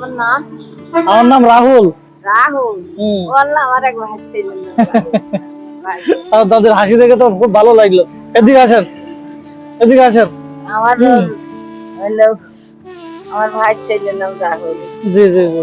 তোমার নাম? আমার নাম রাহুল। রাহুল? আমার এক ভাই ছিল আর তাদের হাসি দেখে তো খুব ভালো লাগল। এদিকে আসেন। এদিকে আসেন। আমার আমার ভাই ছিল নাম রাহুল। জি জি জি।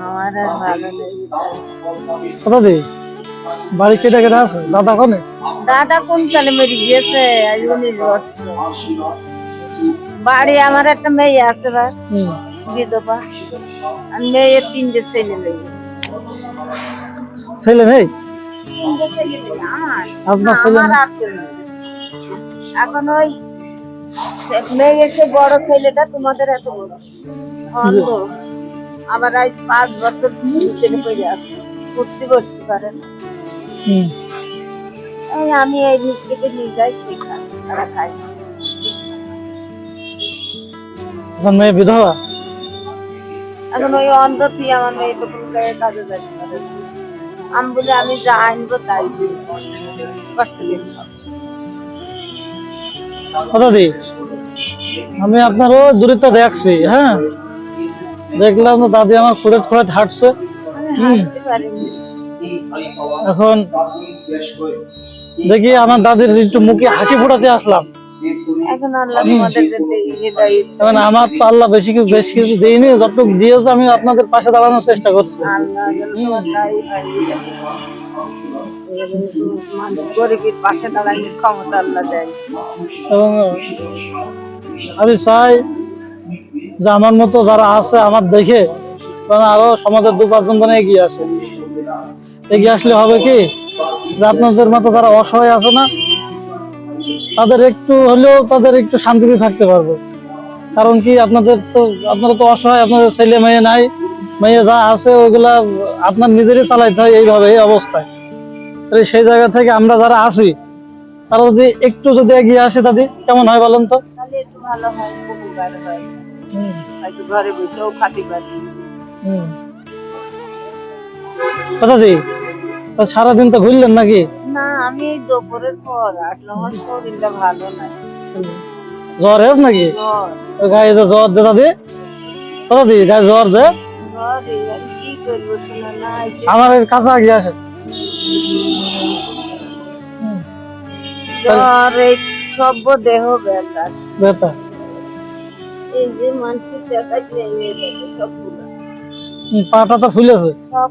আমার আর ভালো কোথা বাড়ি কেটে কেটে আছে দাদা কোনে? দাদা কোন কালে মেরে গিয়েছে? আজ উনিশ বছর বাড়ি আমার একটা মেয়ে আছে বা বিধবা। আর মেয়ের তিনটে ছেলে মেয়ে। ছেলে নেই ছেলে মেয়ে। আপনার ছেলে। এখন ওই মেয়ের সে বড় ছেলেটা তোমাদের এত বড়। অন্ধ আবার আজ পাঁচ বছর ছেলে পড়ে আছে। উঠতে বসতে পারে না। আমি এই নিচ থেকে নিয়ে যাই সেখান তারা খায়। এখন মেয়ে বিধবা? এখন ওই অন্ধ তুই আমার মেয়ে তো কোনো কাজে আমি বলে আমি যা আনব তাই। কষ্ট দিন? আমি আপনারও দূরিত দেখছি হ্যাঁ? দেখলাম তো দাদি আমার ফুটে ফুটে হাঁটছে। এখন দেখি আমার দাদির একটু মুখে হাসি ফোটাতে আসলাম। এখন আমার তো আল্লাহ বেশি কিছু বেশি কিছু দিইনি যতটুকু দিয়েছে আমি আপনাদের পাশে দাঁড়ানোর চেষ্টা করছি। পাশে দাঁড়ানোর ক্ষমতা আল্লাহ দেয়। এবং আমি চাই যে আমার মতো যারা আছে আমার দেখে তারা আরও সমাজের দু পাঁচজন মানে এগিয়ে আসে। এগিয়ে আসলে হবে কি? যে আপনাদের মতো যারা অসহায় আছে না, তাদের একটু হলেও তাদের একটু শান্তিতে থাকতে পারবে। কারণ কি, আপনাদের তো, আপনারা তো অসহায়, আপনাদের ছেলে মেয়ে নাই, মেয়ে যা আছে ওইগুলা আপনার নিজেরই চালাইতে হয় এইভাবে, এই অবস্থায়। সেই জায়গা থেকে আমরা যারা আছি, তারা যদি একটু যদি এগিয়ে আসে তাদের, কেমন হয় বলেন তো? ভালো হয়। হয়তো ঘরে বসেও খাতে পারি কথা দি তা সারাদিন তো ঘুরলেন নাকি? না আমি এই দুপুরের পর আসলাম আমার শরীরটা ভালো জ্বর হেস নাকি? ওই গায়ে যে জ্বর যে দাদি? কথা দি গায়ে জ্বর যে? আমার কাছে আগিয়ে আসে। জ্বর এই সভ্য দেহ ব্যথা। ব্যথা। এই যে মানসিক পাটা তো ফুলেছে। সব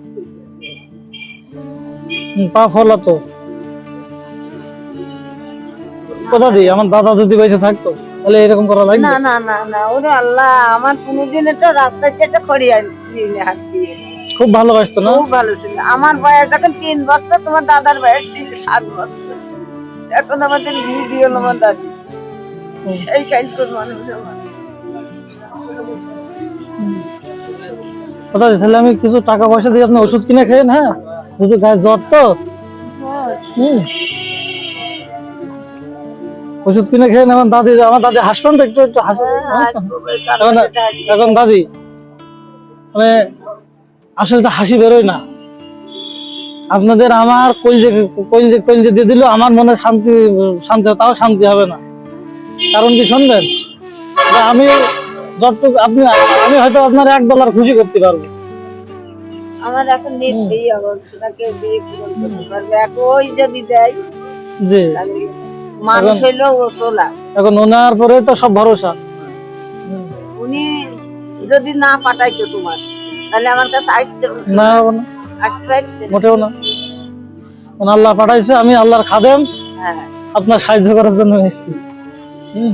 পা ফলা তো। কথা দি আমার দাদা যদি বেঁচে থাকতো তাহলে এরকম করা লাগবে? না না না না ওরে আল্লাহ আমার কোনোদিন একটা রাস্তার নিয়ে হাত দিয়ে। খুব ভালোবাসতো না? খুব ভালো ছিল। আমার বয়স যখন তিন বছর তোমার দাদার বয়স ছিল সাত বছর। এখন আমাদের বিয়ে হলো আমার দাদি। এই কাইন্ডের মানুষ আমার। দি তাহলে আমি কিছু টাকা পয়সা দিয়ে আপনি ওষুধ কিনে খেয়েন হ্যাঁ? গায়ে জ্বর তো? ওষুধ কিনে খেয়ে দাদি আমার দাদি তো একটু একটু হাসবেন হ্যাঁ, এখন এখন দাদি মানে আসলে তো হাসি বেরোয় না। আপনাদের আমার কলজে কলজে কলজে দিয়ে দিল আমার মনে শান্তি শান্তি তাও শান্তি হবে না। কারণ কি শুনবেন? আমি যতটুকু আপনি আমি হয়তো আপনার এক ডলার খুশি করতে পারব। আমার এখন নিতেই অবস্থা কেউ বিয়ে করতে পারবে। এখন ওই যদি দেয় জি। মানুষ হইলেও ও তোলা এখন ওনার পরে তো সব ভরসা। উনি যদি না পাঠাইতো তোমার তাহলে আমার কাছে আসতে না হবে না। মোটেও না। আল্লাহ পাঠাইছে আমি আল্লাহর খাদেম। হ্যাঁ। আপনার সাহায্য করার জন্য এসেছি। হুম।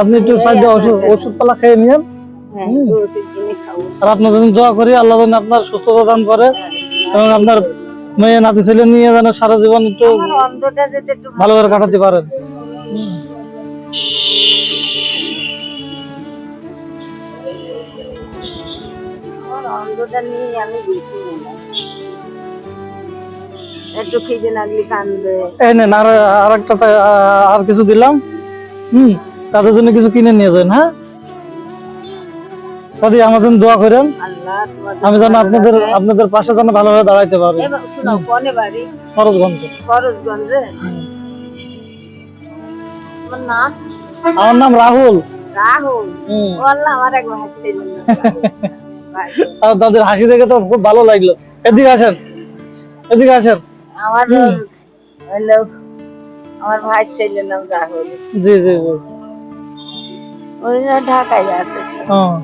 আপনি একটু সাহায্য ওষুধ ওষুধ পালা খেয়ে নিন হ্যাঁ আর আপনার জন্য দোয়া করি আল্লাহ যেন আপনার সুস্থতা দান করে। এবং আপনার মেয়ে নাতি ছেলে নিয়ে যেন সারা জীবন একটু ভালো করে কাটাতে পারেন। অন্ধটা নিয়ে আমি বেশি একটু খিদে লাগলে কান্দে। এই নেন আর আর একটা আর কিছু দিলাম। হুম। তাদের জন্য কিছু কিনে নিয়ে যান হ্যাঁ? আমার জন্য দোয়া করেন। আমি যেন আপনাদের আপনাদের পাশে যেন ভালোভাবে দাঁড়াইতে পারি। খরচগঞ্জে। খরচগঞ্জে? আমার নাম রাহুল। রাহুল? আমার এক ভাই আর তাদের হাসি দেখে তো খুব ভালো লাগল। এদিকে আসেন। এদিকে আসেন। আমার আমার ভাই ছিল নাম রাহুল। জি জি জি। ঢাকায় আছে হ্যাঁ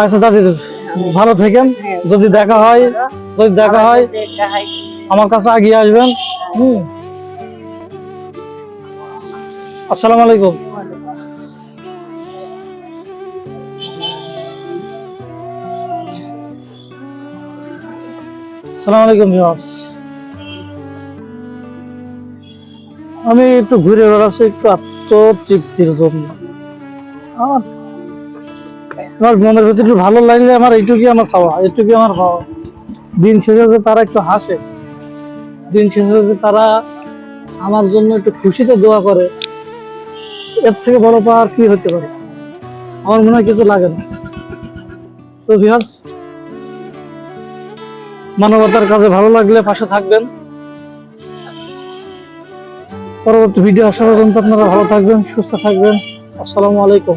আচ্ছা দাদি ভালো থাকেন। যদি দেখা হয় যদি দেখা হয় আমার কাছে আগিয়ে আসবেন। হুম। আসসালামু আলাইকুম। সালাম আলাইকুম ভিউয়ার্স। আমি একটু ঘুরে বেড়াচ্ছি, একটু আত্মতৃপ্তির জন্য। আমার আমার মনের ভিতরে একটু ভালো লাগলে আমার এইটুকুই আমার চাওয়া, এইটুকুই আমার পাওয়া দিন শেষে যে তারা একটু হাসে, দিন শেষে যে তারা আমার জন্য একটু খুশিতে দোয়া করে, এর থেকে বড় পাওয়া কি হতে পারে? আমার মনে হয় কিছু লাগে না। তো মানবতার কাজে ভালো লাগলে পাশে থাকবেন। পরবর্তী ভিডিও আসা পর্যন্ত আপনারা ভালো থাকবেন সুস্থ থাকবেন। আসসালামু আলাইকুম।